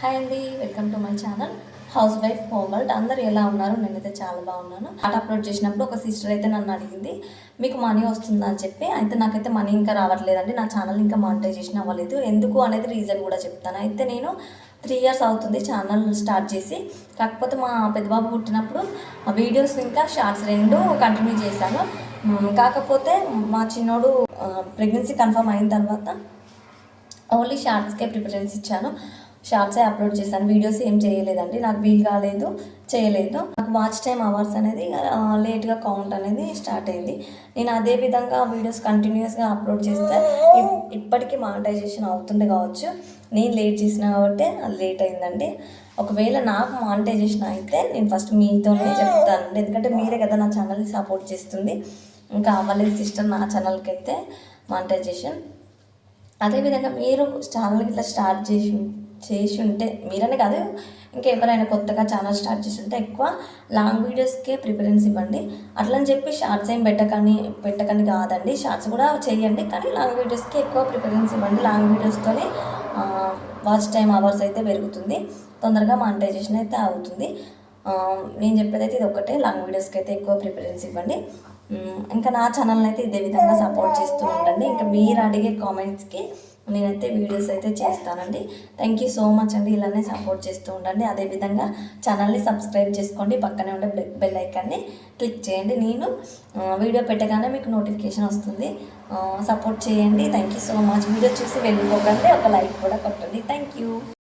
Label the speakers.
Speaker 1: Hi అండి welcome to my channel house wife home world అందరు ఎలా ఉన్నారు? నేనైతే చాలా బాగున్నాను. ఆట అప్లోడ్ చేసినప్పుడు ఒక సిస్టర్ అయితే నన్ను అడిగింది మీకు మనీ వస్తుందా? అని చెప్పి. అయితే నాకైతే మనీ ఇంకా రావట్లేదండి. నా ఛానల్ ఇంకా మానిటైజేషన్ అవ్వలేదు. ఎందుకు అనేది రీజన్ కూడా చెప్తాను. అయితే నేను త్రీ ఇయర్స్ అవుతుంది ఛానల్ స్టార్ట్ చేసి. కాకపోతే మా పెద్దబాబు పుట్టినప్పుడు ఆ వీడియోస్ ఇంకా షార్ట్స్ రెండు కంటిన్యూ చేశాను. కాకపోతే మా చిన్నోడు ప్రెగ్నెన్సీ కన్ఫర్మ్ అయిన తర్వాత ఓన్లీ షార్ట్స్కే ప్రిఫరెన్స్ ఇచ్చాను. షార్ట్సే అప్లోడ్ చేశాను. వీడియోస్ ఏం చేయలేదండి. నాకు వీలు కాలేదు చేయలేదు. నాకు వాచ్ టైం అవర్స్ అనేది లేట్గా కౌంట్ అనేది స్టార్ట్ అయింది. నేను అదే విధంగా వీడియోస్ కంటిన్యూస్గా అప్లోడ్ చేస్తే ఇప్- ఇప్పటికీ మానిటైజేషన్ అవుతుండే కావచ్చు. నేను లేట్ చేసిన కాబట్టి అది లేట్ అయిందండి. ఒకవేళ నాకు మానిటైజేషన్ అయితే నేను ఫస్ట్ మీతోనే చెప్తానండి. ఎందుకంటే మీరే కదా నా ఛానల్ని సపోర్ట్ చేస్తుంది. ఇంకా అవ్వలేదు సిస్టర్ నా ఛానల్కి అయితే మానిటైజేషన్ అదేవిధంగా మీరు ఛానల్ ఇట్లా స్టార్ట్ చేసి చేసి ఉంటే మీరనే కాదు ఇంకెవరైనా కొత్తగా ఛానల్ స్టార్ట్ చేసి ఉంటే ఎక్కువ లాంగ్ వీడియోస్కే ప్రిఫరెన్స్ ఇవ్వండి. అట్లని చెప్పి షార్ట్స్ ఏం పెట్టకని పెట్టకని కాదండి. షార్ట్స్ కూడా చేయండి కానీ లాంగ్ వీడియోస్కి ఎక్కువ ప్రిఫరెన్స్ ఇవ్వండి. లాంగ్ వీడియోస్తోనే వాచ్ టైం అవర్స్ అయితే పెరుగుతుంది. తొందరగా మానిటైజేషన్ అయితే అవుతుంది. నేను చెప్పేది అయితే ఇది ఒకటే లాంగ్ వీడియోస్కి అయితే ఎక్కువ ప్రిఫరెన్స్ ఇవ్వండి. ఇంకా నా ఛానల్ని అయితే ఇదే విధంగా సపోర్ట్ చేస్తూ ఉండండి. ఇంకా మీరు అడిగే కామెంట్స్కి నేనైతే వీడియోస్ అయితే చేస్తానండి. థ్యాంక్ యూ సో మచ్ అండి. ఇలానే సపోర్ట్ చేస్తూ ఉండండి. అదేవిధంగా ఛానల్ని సబ్స్క్రైబ్ చేసుకోండి. పక్కనే ఉండే బెల్ ఐకాన్ని క్లిక్ చేయండి. నేను వీడియో పెట్టగానే మీకు నోటిఫికేషన్ వస్తుంది. సపోర్ట్ చేయండి. Thank you so much video చూసి వెళ్ళిపోకండి. ఒక లైక్ కూడా కొట్టండి. Thank you